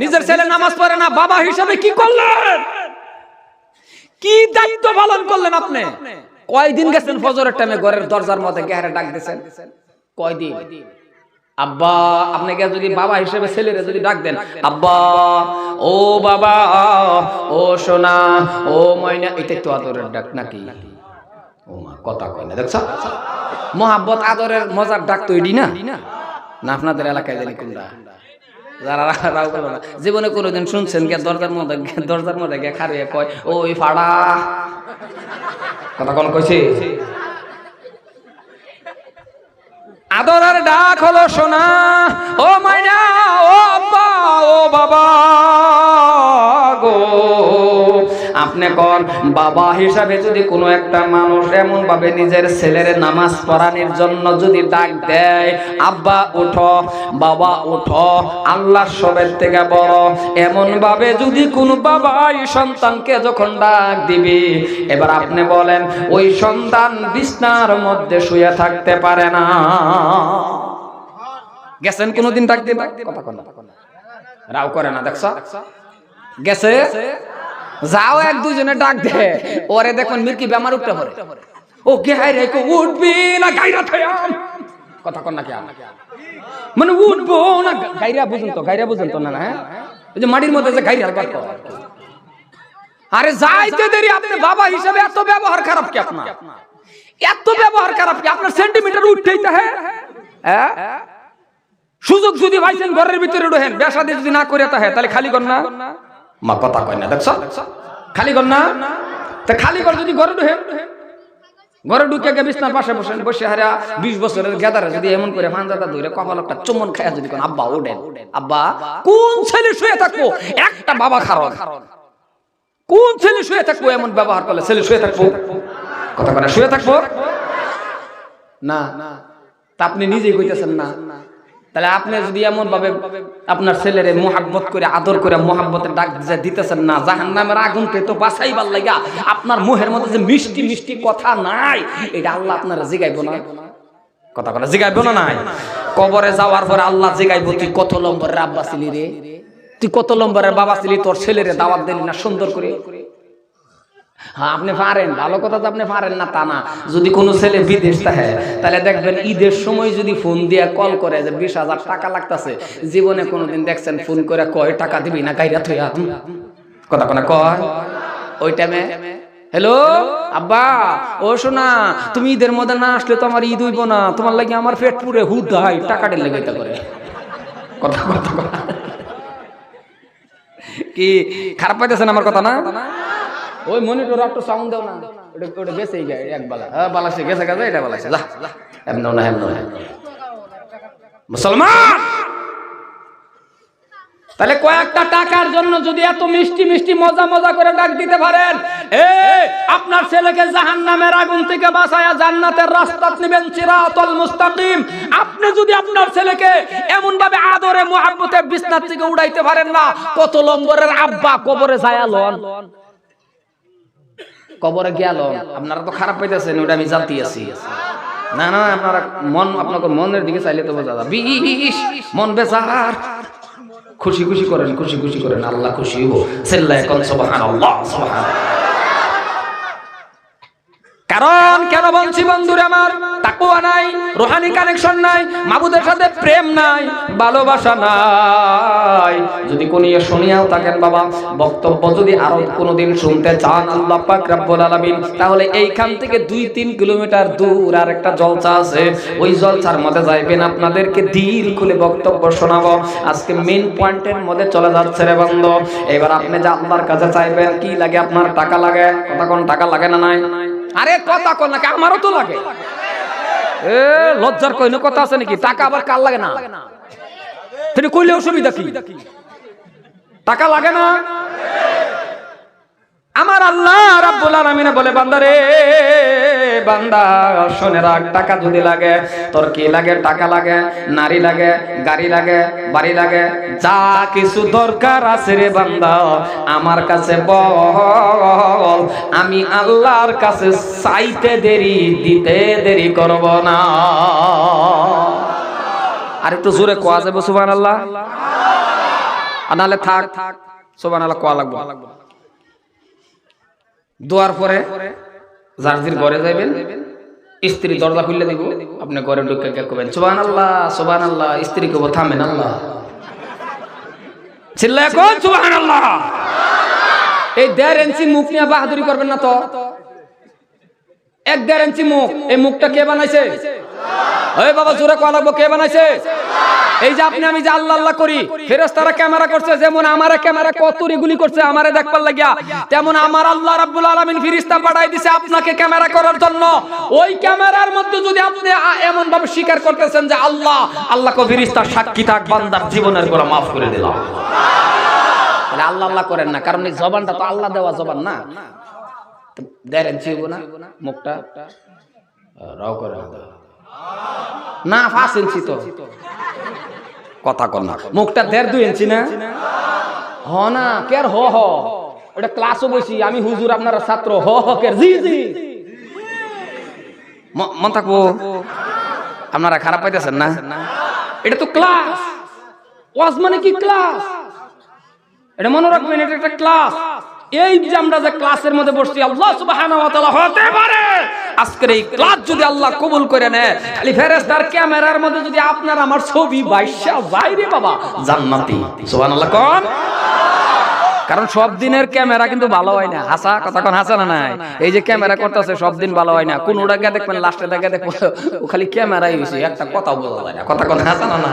নিজের ছেলে নামাজ পড়ে না, বাবা হিসাবে কি করলেন? কি দায়িত্ব পালন করলেন আপনি? কয়দিন গেছেন ফজরের টাইমে ঘরের দরজার মধ্যে গেহারে ডাক দিয়েছেন কয়দিন? আব্বা আপনাকে যদি বাবা হিসেবে ছেলেরে যদি ডাক দেন, আব্বা, ও বাবা, ও সোনা, ও ময়না এটাই তো আদরের ডাক নাকি? ও মা, কথা কয় না, দেখছ? মোহাব্বত, আদরের মজার ডাক তো এডি না? না, আপনাদের এলাকায় জানি কোনটা? জীবনে কোনোদিন শুনছেন গে দরজার মধ্যে দরজার মধ্যে গে খারিয়ে কয় ওই ফাড়া। কথা কোন, কইছি? আদরের ডাক হলো সোনা। ও মাইনা, ও বাবা ও বাবা। আপনি কন বাবা হিসাবে যদি কোনো একটা মানুষ এমন ভাবে নিজের ছেলের নামাজ পড়ানোর জন্য যদি ডাক দেয়, আব্বা, উঠো, বাবা, উঠো, আল্লাহ সবের থেকে বড়। এমন ভাবে যদি কোনো বাবা সন্তানকে যখন ডাক দিবে, এবার আপনি বলেন, ওই সন্তান বিছনার মধ্যে শুয়ে থাকতে পারে না। গেছেন কোনোদিন ডাক দিবা কথা রাও করে না, দেখছ? গেছে? যাও এক দুজনে ডাক দে। ওরে দেখুন মির্কি বেমার উঠতে পারে ও কে হাই রে কো উঠবি না গাইরা থায়াম কথা কন না কে মানে উঠবো না গাইরা বুঝুন তো গাইরা বুঝুন তো না না হ্যাঁ? যে মাটির মধ্যে যে গাইরা কর আরে যাইতে দেরি আপনি বাবা হিসেবে এত ব্যবহার খারাপ কি আপনার? এত ব্যবহার খারাপ কি? আপনার সেন্টিমিটার উঠতেই তো হ্যাঁ? হ্যাঁ? সুযোগ যদি ভাইছেন ঘরের ভিতরে ঢোহেন বেসাদি যদি না করে তাহে তাহলে খালি কর না। মা কথা কয় না, দেখছ? খালি কর না? তা খালি কর যদি ঘরে ঢোহেন ঘরে ঢুকে গে বিছনার পাশে বসেন বসে হারা বিশ বছরের গেদারে যদি এমন করে ফান্দাটা ধরে কপাল একটা চুমন খায় যদি কোন আব্বা, ওঠেন, আব্বা, কোন ছেলে শুয়ে থাকব? একটা বাবা খারণ। কোন ছেলে শুয়ে থাকব? এমন ব্যবহার করলে ছেলে শুয়ে থাকব? কথা করে শুয়ে থাকব? না। তা আপনি নিজেই কইতেছেন না। তাহলে আপনি যদি এমন ভাবে আপনার ছেলেরে মোহাব্বত করে, আদর করে মোহাব্বতের ডাক দিতেছেন না জাহান নামের আগুনকে তো বাঁচাইবার লাগা আপনার মুহের মধ্যে যে মিষ্টি মিষ্টি কথা নাই, এটা আল্লাহ আপনারা জিগাইব না। কথা কথা জিগাইব না নাই? কবরে যাওয়ার পরে আল্লাহ জিগাইব, তুই কত লম্বরের আব্বা ছিলি রে? তুই কত লম্বরের বাবা ছিলি তোর ছেলেরে দাওয়াত দিলি না সুন্দর করে? হ্যাঁ আপনি পারেন। ভালো কথা তো আপনি পারেন না, তা না। যদি কোনো ছেলে বিদেশ থাকে, তাহলে দেখবেন ঈদের সময় যদি ফোন দিয়ে কল করে যে বিশ হাজার টাকা লাগতেছে, জীবনে কোনোদিন দেখছেন ফোন করে কয়, টাকা দিবি না, গাইরা থইয়া কথা কোনা কয়? ওই টাইমে হ্যালো আব্বা, ও শোনা তুমি ঈদের মধ্যে না আসলে তো আমার ঈদ হইব না। তোমার লাগে আমার পেট পুরে হুদ হয় টাকাটা লেগে করে কথা কথা। কি, খারাপ পাইতেছেন আমার কথা না? ওই মনিটর একটু সাউন্ড দাও না। ওটা ওটা গেছে এক বালা। হ্যাঁ বালাসে, গেছে গেছে, এটা বালাসে। যা এমন না এমন না। মুসলমান! তাহলে কয়েকটা টাকার জন্য যদি এত মিষ্টি মিষ্টি মজা মজা করে ডাক দিতে পারেন, এ, আপনার ছেলেকে জাহান্নামের আগুন থেকে বাঁচায়া জান্নাতের রাস্তা নেবেন সিরাতাল মুস্তাকিম। আপনি যদি আপনার ছেলেকে এমন ভাবে আদরে, মুহাব্বতে, বিছনার থেকে উড়াইতে পারেন না, কত লম্বরের আব্বা কবরে যায় লন কবরে গেল আপনারা তো খারাপ পাইতেছেন ওটা আমি জানতে আছি। না না, আপনারা মন, আপনাকে মনের দিকে চাইলে তো বোঝা যাবে। মন বেচার খুশি খুশি করেন, খুশি খুশি করেন, আল্লাহ খুশি হো কোন, সুবহানাল্লাহ সুবহানাল্লাহ। কারণ কেন বলছি বন্ধুরা আমার? তাকুয়া নাই, রোহানি কানেকশন নাই, মাবুদের সাথে প্রেম নাই, ভালোবাসা নাই। যদি কোন ইয়ে শুনিয়াও থাকেন বাবা, বক্তব্য যদি আরও কোনোদিন শুনতে চান, আল্লাহ পাক রব্বুল আলামিন, তাহলে এইখান থেকে দুই তিন কিলোমিটার দূর আর একটা জলসা আছে। ওই জলসার মধ্যে যাইবেন, আপনাদেরকে দিল খুলে বক্তব্য শোনাবো। আজকে মেন পয়েন্টের মধ্যে চলে যাচ্ছে রে বন্ধ। এবার আপনি যে আল্লাহর কাছে চাইবেন, কি লাগে আপনার, টাকা লাগে? কোন টাকা লাগে না নাই? আরে কথা কর নাকি? আমারও তো লাগে। এ, লজ্জার কইনো কথা আছে নাকি? টাকা আবার কার লাগে না? তুমি কইলে অসুবিধা কি? টাকা লাগে না? আমার আল্লাহ রাব্বুল আলামিন বলে বান্দা রে বান্দা শুনে রাখ টাকা যদি লাগে তোর কি লাগে? টাকা লাগে নারী লাগে গাড়ি লাগে বাড়ি লাগে যা কিছু দরকার আছে রে বান্দা আমার কাছে বল আমি আল্লাহর কাছে চাইতে দেরি দিতে দেরি করব না। আর একটু জোরে কোয়া যাবে সুবহানাল্লাহ? আর নাহলে থাক সোবান আল্লাহ কোয়া লাগবো? দোয়ার পরে জার্জির ঘরে যাইবেন স্ত্রী দরজা খুললে দিব, আপনি ঘরে ঢুকে কে করবেন সোবান আল্লাহ সোবান আল্লাহ স্ত্রী কব থামেন আল্লাহ। চিল্লা কোন সোবান আল্লাহ এই দেড় ইঞ্চি মুখ নিয়ে বাহাদুরি করবেন না তো? এক দেড় ইঞ্চি মুখ, এই মুখটা কে বানাইছে? ওই বাবা, জোরে কোয়া লাগবো? কে বানাইছে? এই যে আপনি, আমি যে আল্লাহ আল্লাহ করি, ফেরেশতারা ক্যামেরা করছে, যেমন আমারে ক্যামেরা কত গুলি করছে, আমারে দেখবার লাগিয়া, তেমন আমার আল্লাহ রাব্বুল আলামিন ফেরেশতা পাঠাই দিছে আপনাকে ক্যামেরা করার জন্য। ওই ক্যামেরার মধ্যে যদি আপনি এমন ভাবে স্বীকার করতেছেন যে আল্লাহ আল্লাহ কো ফেরেশতার সাক্ষী থাক, বান্দার জীবনেরগুলো মাফ করে দিলাম। তাহলে আল্লাহ আল্লাহ করেন না, কারণ এই জবানটা তো আল্লাহ দেওয়া জবান না। দেড় ইঞ্চি না, মুখটা। রাও করে না, পাঁচ ইঞ্চি তো। কথা কর না। মুখটা দেড় দুই ইঞ্চি না? হ না, কে আর হ হ। ওটা ক্লাসও বসি, আমি হুজুর, আপনারা ছাত্র। হ হ, কে জি জি। মন থাকব। আপনারা খারাপ পাইতেছেন না? এটা তো ক্লাস ওয়াজ মানে কি ক্লাস এটা মনে রাখবেন, এটা একটা ক্লাস এই যে আমরা যে ক্লাসের মধ্যে বসছি, আল্লাহ সুবহানাহু ওয়া তাআলা হতে পারে। আজকের এই ক্লাস যদি আল্লাহ কবুল করে নেয়, খালি ফেরেশতার ক্যামেরার মধ্যে যদি আপনার আমার ছবি বাইশা বাইরে বাবা, জান্নাতি। সুবহানাল্লাহ, কোন? কারণ সব দিনের ক্যামেরা কিন্তু ভালো হয় না। হাসা, কথা কোন, হাসা না নাই? এই যে ক্যামেরা করতেছে, সব দিন ভালো হয় না। কোন ওটা গিয়ে দেখবেন, লাস্টে দেখে দেখব, ও খালি ক্যামেরাই হয়েছে একটা কথা বোঝা যায় না। কথা কোন, হাসা না না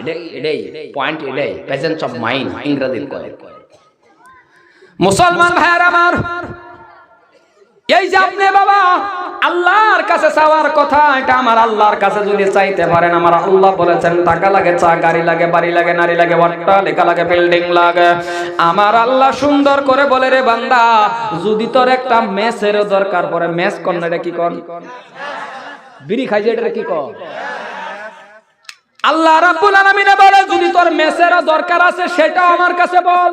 এটাই এটাই পয়েন্ট এটাই। প্রেজেন্স অফ মাইন্ড ইংরেজির কয়। মুসলমান ভাইয়ের আমার এই যে আপনি বাবা, আল্লাহর কাছে চাওয়ার কথা, এটা আমার আল্লাহর কাছে যদি চাইতে পারেন, আমার আল্লাহ বলেছেন, টাকা লাগে চা, গাড়ি লাগে, বাড়ি লাগে, নারী লাগে বট্টা লেখা লাগে বিল্ডিং লাগে। আমার আল্লাহ সুন্দর করে বলে রে বান্দা, যদি তোর একটা মেসের দরকার পড়ে, মেস কর না এটা কি কর? বিড়ি খাই যে এটা কি কর? আল্লাহ রাব্বুল আলামিন বলে, যদি তোর মেসের দরকার আছে সেটা আমার কাছে বল।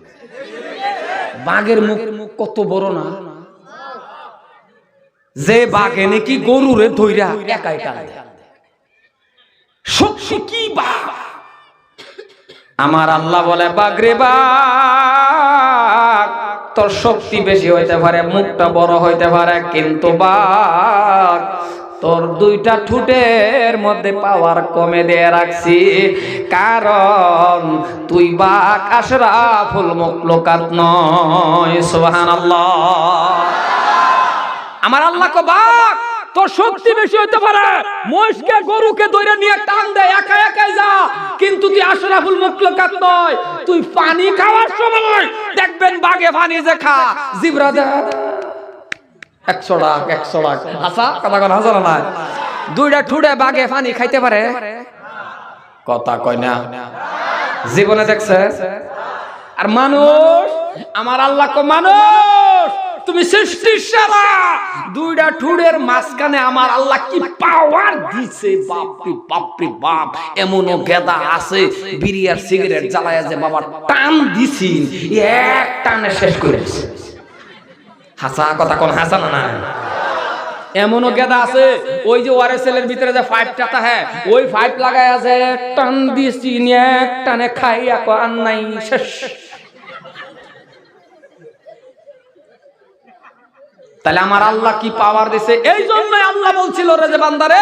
বাঘের মুখ কত বড় না যে বাঘে নাকি গরুরে ধইরা একাই দেয়। শক্তি কি বাঘ আমার আল্লাহ বলে বাঘরে বাঘ, তোর শক্তি বেশি হইতে পারে, মুখটা বড় হইতে পারে, কিন্তু বাঘ, তোর দুইটা ঠুটের মধ্যে পাওয়ার কমে দিয়ে রাখছি কারণ তুই বাঘ আশরাফুল মুখলোকাত নয়, সুবহানাল্লাহ। আমার আল্লাহ কো বাঘ তোর শক্তি বেশি হইতে পারে। মহিষকে, গরুকে ধরে নিয়ে টান দেয় একা একাই যা। কিন্তু তুই আশরাফুল মুখলকাত নয়, তুই পানি খাওয়ার সময় দেখবেন বাঘে পানি যে খা। জিবরা দে। একশো টাক একশো টাক হাসা কথা কথা না নাই। দুইটা ঠুড়ে বাঘে পানি খাইতে পারে। কথা কয় না। জীবনে দেখছে? আর মানুষ, আমার আল্লাহ মানুষ, তুমি সৃষ্টির সেরা দুইটা ঠুড়ের মাঝখানে আমার আল্লাহ কি পাওয়ার দিছে? বাপরি বাপরি, বাপ, এমনও গেদা আছে, বিড়ি আর সিগারেট জ্বালায় যে বাবা টান দিছি। এক টানে শেষ করে দিছে। হাসা কথা কোন হাসা না না এমনও গেদা আছে ওই যে ওয়ারেসেল এর ভিতরে যে ফাইভ টাকা হ্যাঁ ওই ফাইভ লাগাই আছে টান দিছি এক টানে খাইয়া কো আর নাই শেষ। তাহলে আমার আল্লাহ কি পাওয়ার দিছে? এই জন্য আল্লাহ বলছিল রে যে বান্দারে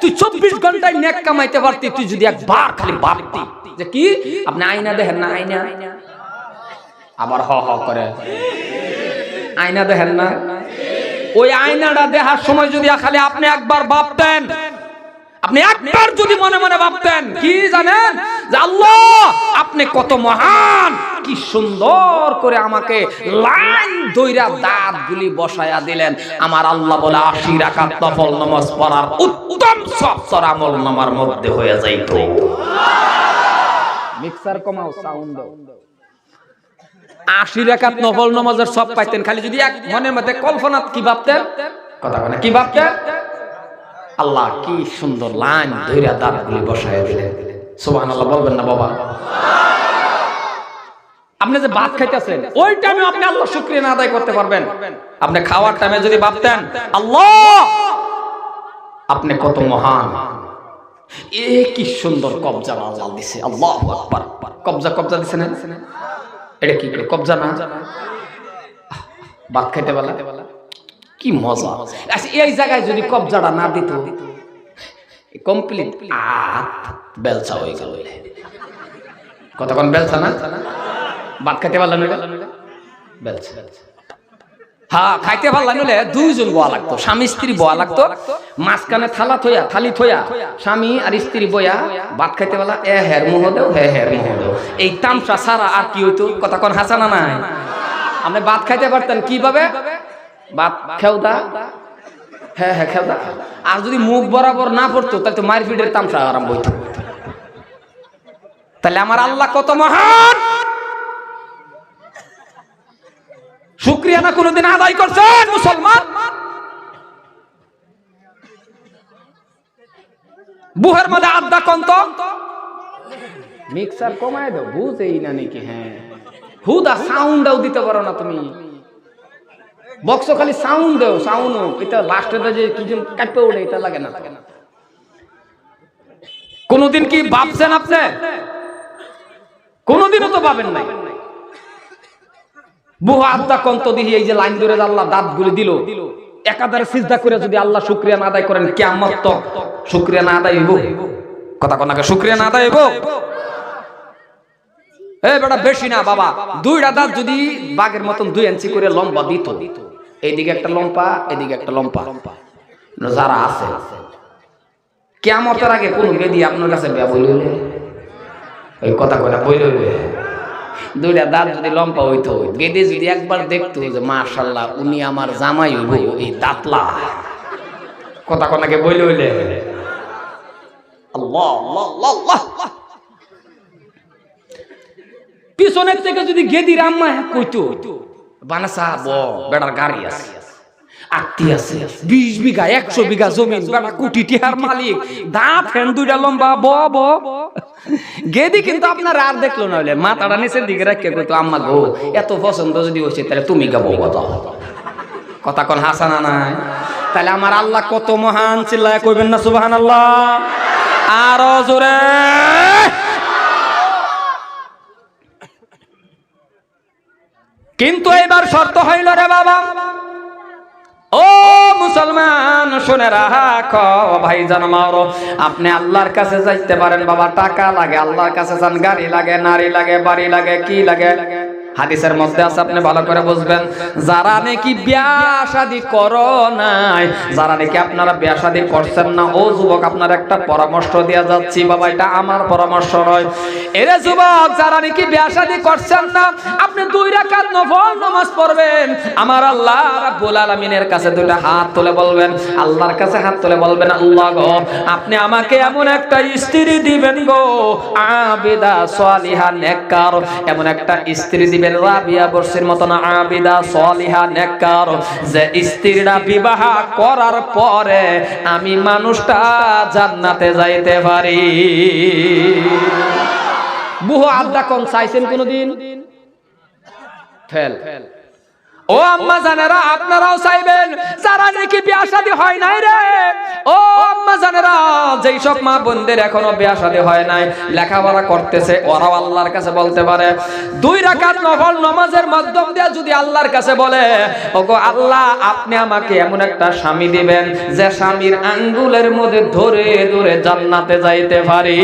তুই চব্বিশ ঘন্টায় নেক কামাইতে পারতি তুই যদি একবার খালি ভাবতি যে কি? আপনি আয়না দেখেন না আয়না? আবার হ হ করে। আয়না দেখেন না? ওই আয়নাটা দেখার সময় যদি খালি আপনি একবার ভাবতেন, আপনি একবার যদি মনে মনে ভাবতেন, কি জানেন? যে আল্লাহ, আপনি কত মহান, কি সুন্দর করে আমাকে লাইন দইরা দাঁত গুলি বসায়া দিলেন। আমার আল্লাহ বলে আশি রাকাত নফল নামাজ পড়ার উত্তম সব আমল নামার মধ্যে হয়ে যাইতো। মিক্সার কমাও সাউন্ড আশি রেখাত নফল নামাজের সব পাইতেন। খালি যদি এক মনের মধ্যে কল্পনা কি ভাবতেন? কথা বলে কি ভাবতেন? আল্লাহ কি সুন্দর লাইন ধৈর্য দাঁতগুলি বসায় দিলেন। সুবহান আল্লাহ বলবেন না বাবা। আপনি যে ভাত খাইতেছেন, ওই টাইমে আপনি আল্লাহ শুক্রিয়া না আদায় করতে পারবেন। আপনি খাওয়ার টাইমে যদি ভাবতেন, আল্লাহ! আপনি কত মহান। এ কি সুন্দর কবজা আল্লাহ দিছে, আল্লাহ আকবার। কবজা কবজা দিছে না? এটা কি করে? কবজা না? ভাত খাইতে বেলা কি মজা। আচ্ছা এই জায়গায় যদি কবজাটা না দিত কমপ্লিট আত বেলসা হয়ে গেল কতক্ষণ বেলসা না? ভাত খাইতে পারলাম না বেলচা। হ্যাঁ খাইতে পারলাম হলে দুইজন বয়া লাগতো। স্বামী স্ত্রী বয়া লাগতো, মাঝখানে থালা থইয়া, থালি থইয়া, স্বামী আর স্ত্রী বয়া ভাত খাইতে পারলা, এ হের মুহ হে হের মুহ এই তামসা সারা আর কি হইতো? কতক্ষণ হাসানা নাই? আপনি ভাত খাইতে পারতেন কীভাবে? ভাত খেউদা হ্যাঁ হ্যাঁ খেউদা আর যদি মুখ বরাবর না পড়তো, তাহলে তো মারপিটের তামসা আরম্ভ হইতো। তাহলে আমার আল্লাহ কত মহান! শুক্রিয়া না কোনোদিন আদায় করছেন মুসলমান? বুহের মধ্যে আড্ডা কন্ত। মিক্সার কমায় দাও বুঝেই না নাকি হ্যাঁ। হুদা সাউন্ডও দিতে পারো না তুমি। বক্স খালি সাউন্ড দাও সাউন্ড এটা লাস্টে যে কি যেন কাটপে ওঠে এটা লাগে না। কোনোদিন কি ভাবছেন আপনি? কোনোদিনও তো পাবেন নাই। বহু আড্ডা কন্ত দিয়ে এই যে লাইন ধরে আল্লাহ দাঁত গুলি দিল সিজদা করে যদি আল্লাহ শুক্রিয়া না আদায় করেন কেমন তো না আদায় হইব। কথা না আদায় হইব? এ বেটা, বেশি না বাবা। দুইটা দাঁত যদি বাঘের মতন দুই ইঞ্চি করে লম্বা দিত, এইদিকে একটা লম্পা এদিকে একটা লম্পা যারা আছে কেমতের আগে কোন বেদি আপনার কাছে বিয়া বইল ওই কথা কথা বইল দুইটা দাঁত যদি লম্পা হইতো, গেদে যদি একবার দেখতো যে মাশাল্লাহ উনি আমার জামাই হইব, এই দাঁতলা। কথা কোনাকে বইলে হইলে। আল্লাহ আল্লাহ আল্লাহ পিছনের থেকে যদি গেদির আম্মা কইতো, বানাসা ব বেড়ার গাড়ি আছে। বিশ বিঘা, একশো বিঘা ফ্যান দুইটা লম্বা গেদি কিন্তু আপনার আর দেখল না মাথাটা দিকে এত পছন্দ কথা আমার আল্লাহ কত মহান, চিল্লায় কইবেন না সুবহান আল্লাহ আরও জোরে। কিন্তু এবার শর্ত হইল রে বাবা। মুসলমান, শুনে রাখ ভাই জানমারো আপনি আল্লাহর কাছে যাইতে পারেন, বাবা, টাকা লাগে, আল্লাহর কাছে যান, গাড়ি লাগে, নারী লাগে, বাড়ি লাগে, কি লাগে? হাদিসের মধ্যে আছে, আপনি ভালো করে বুঝবেন। যারা নাকি বিয়া শাদী করো নাই, যারা নাকি আপনারা বিয়া করছেন না, ও যুবক, আপনার একটা পরামর্শ দেওয়া যাচ্ছি, বাবা, এটা আমার পরামর্শ নয়। এরে যুবক, যারা নাকি বিয়া করছেন না, আপনি দুই রাকাত নফল নামাজ পড়বেন। আমার আল্লাহ রাব্বুল আলামিনের কাছে দুইটা হাত তুলে বলবেন। আল্লাহর কাছে হাত তুলে বলবেন, আল্লাহ গো, আপনি আমাকে এমন একটা স্ত্রী দিবেন গো, আবিদা সালিহা নেককার। এমন একটা স্ত্রী দিবেন রাবিয়া আবিদা, সালিহা, নেককার। যে স্ত্রীরা বিবাহ করার পরে আমি মানুষটা জান্নাতে যাইতে পারি। বহু আড্ডা কোন চাইছেন কোনদিন? ফেল। ও আম্মা জানেরা, আপনারাও চাইবেন, যারা নাকি বিয়া শাদী হয় নাই রে যেই সব মা বোনদের এখনও বিয়া শাদী হয় নাই, লেখাপড়া করতেছে, ওরাও আল্লাহর কাছে বলতে পারে। দুই রাকাত নফল নামাজের মাধ্যম দিয়ে যদি আল্লাহর কাছে বলে, ওগো আল্লাহ, আপনি আমাকে এমন একটা স্বামী দিবেন, যে স্বামীর আঙ্গুলের মধ্যে ধরে ধরে জান্নাতে যাইতে পারি।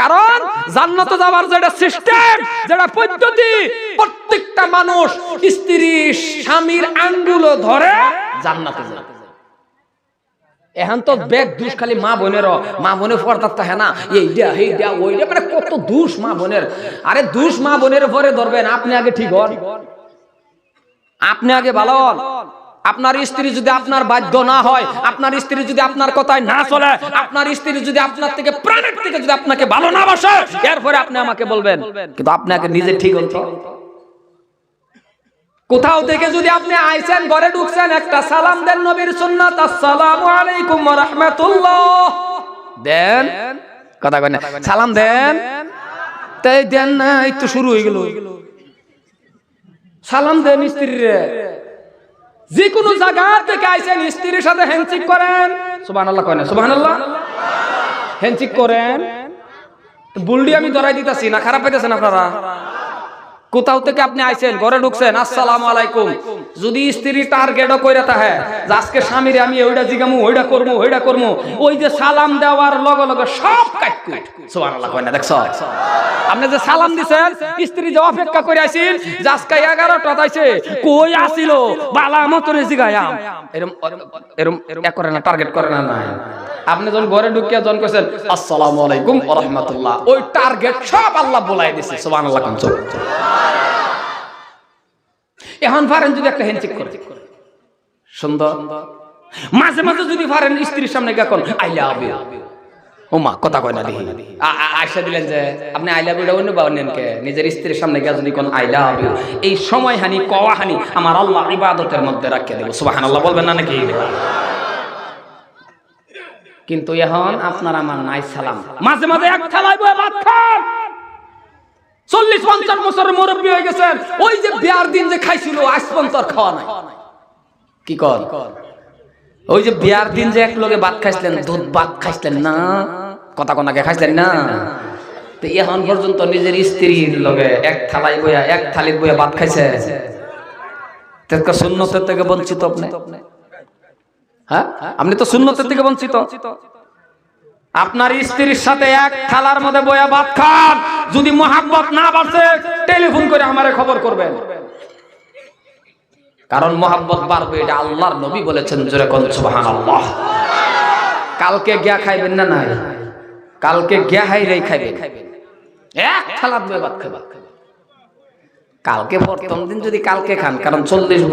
কারণ জান্নাত যাওয়ার যেটা সিস্টেম, যেটা পদ্ধতি, প্রত্যেকটা মানুষ স্ত্রী স্বামীর আঙ্গুলো ধরে জান্নাতে যায় এখন তো বেগ দুষ খালি মা বোনের মা বোনের পর্দার থাকে না। এইটা এইটা ওইটা মানে কত দুষ মা বোনের। আরে দুষ মা বোনের পরে ধরবেন আপনি আগে ঠিক হন। আপনি আগে ভালো হন। আপনার স্ত্রী যদি আপনার বাধ্য না হয়, আপনার স্ত্রী যদি আপনার কথায় না চলে, আপনার স্ত্রী যদি আপনার থেকে, প্রাণের থেকে যদি আপনাকে ভালো না বাসে, এরপরে আপনি আমাকে বলবেন। কিন্তু আপনাকে নিজে ঠিক হতো কোথাও থেকে যদি আপনি আইসেন, ঘরে ঢুকছেন, একটা সালাম দেন নবীর সুন্নাত, আসসালামু আলাইকুম ওয়া রাহমাতুল্লাহ। দেন? কথা কয় না। সালাম দেন? তাই দেন না তো শুরু হয়ে গেল। সালাম দেন স্ত্রীরে। যে কোনো জায়গা থেকে আইসেন, স্ত্রীর সাথে হ্যান্ডশেক করেন। সুবহানাল্লাহ কয় না। সুবহানাল্লাহ? হ্যান্ডশেক করেন। বুলডি আমি ধরাই দিতাছি না, খারাপ পাইতেছেন আপনারা? কোথাও থেকে আপনি আইছেন, ঘরে ঢুকছেন, আসসালামু আলাইকুম। যদি স্ত্রী টার্গেটও কইরা তাহে যে আজকে স্বামীরে আমি ওইটা জিগামু ওইটা করমু ওইটা করমু, ওই যে সালাম দেওয়ার লগে লগে সব সুবহানাল্লাহ, কয় না আপনি যে সালাম দিছেন, স্ত্রী যে অপেক্ষা করে আইছেন, যে আজকে 11টা তাইছে কই আসিল? বালা মতরে জিগায়াম। এরম এক করে না, টার্গেট করে না না আপনি যখন ঘরে ঢুকিয়া জন কইছেন, আসসালামু আলাইকুম রাহমাতুল্লাহ, ওই টার্গেট সব আল্লাহ বলাই দিছে। সুবহানাল্লাহ কোন চল এখন পারেন যদি একটা হ্যান্ডশেক করে। সুন্দর। মাঝে মাঝে যদি পারেন স্ত্রীর সামনে গিয়ে কোন, আই লাভ ইউ। ও মা, কথা কয় না দেখি। আয়সা দিলেন যে, আপনি আই লাভ ইউটা অন্য বা অন্যকে নিজের স্ত্রীর সামনে গিয়ে যদি কোন, আই লাভ ইউ। এই সময় হানি কওয়া হানি আমার আল্লাহ ইবাদতের মধ্যে রাখিয়ে দেব। সুবহানাল্লাহ বলবেন না নাকি? কিন্তু এখন আপনার আমার নাই সালাম। মাঝে মাঝে এক থালায় বয়ে ভাত খান। চল্লিশ পঞ্চাশ বছরের মুরব্বী হয়ে গেছেন। ওই যে বিয়ার দিন যে খাইছিল আজ পর্যন্ত খাওয়া নাই। কি কর? ওই যে বিয়ার দিন যে এক লোকে ভাত খাইছিলেন দুধ ভাত খাইছিলেন না? কথা কোনাকে খাইছিলেন না? তো এখন পর্যন্ত নিজের স্ত্রীর লগে এক থালাই বইয়া এক থালি বইয়া ভাত খাইছে। সুন্নতের থেকে বঞ্চিত আপনি। হ্যাঁ? আপনি তো সুন্নতের থেকে বঞ্চিত। আপনার স্ত্রীর সাথে এক থালার মধ্যে বয়া ভাত খান। যদি মহাব্বত না বাড়ছে, টেলিফোন করে আমারে খবর করবেন। কারণ মহাব্বত বাড়বে, এটা আল্লাহর নবী বলেছেন জোরে কোন কালকে গিয়া খাইবেন না নাই? কালকে গিয়া হাই রে খাইবেন। এক থালা বয়ে ভাত খাবেন। কালকে প্রথম দিন যদি কালকে খান, কারণ চল্লিশ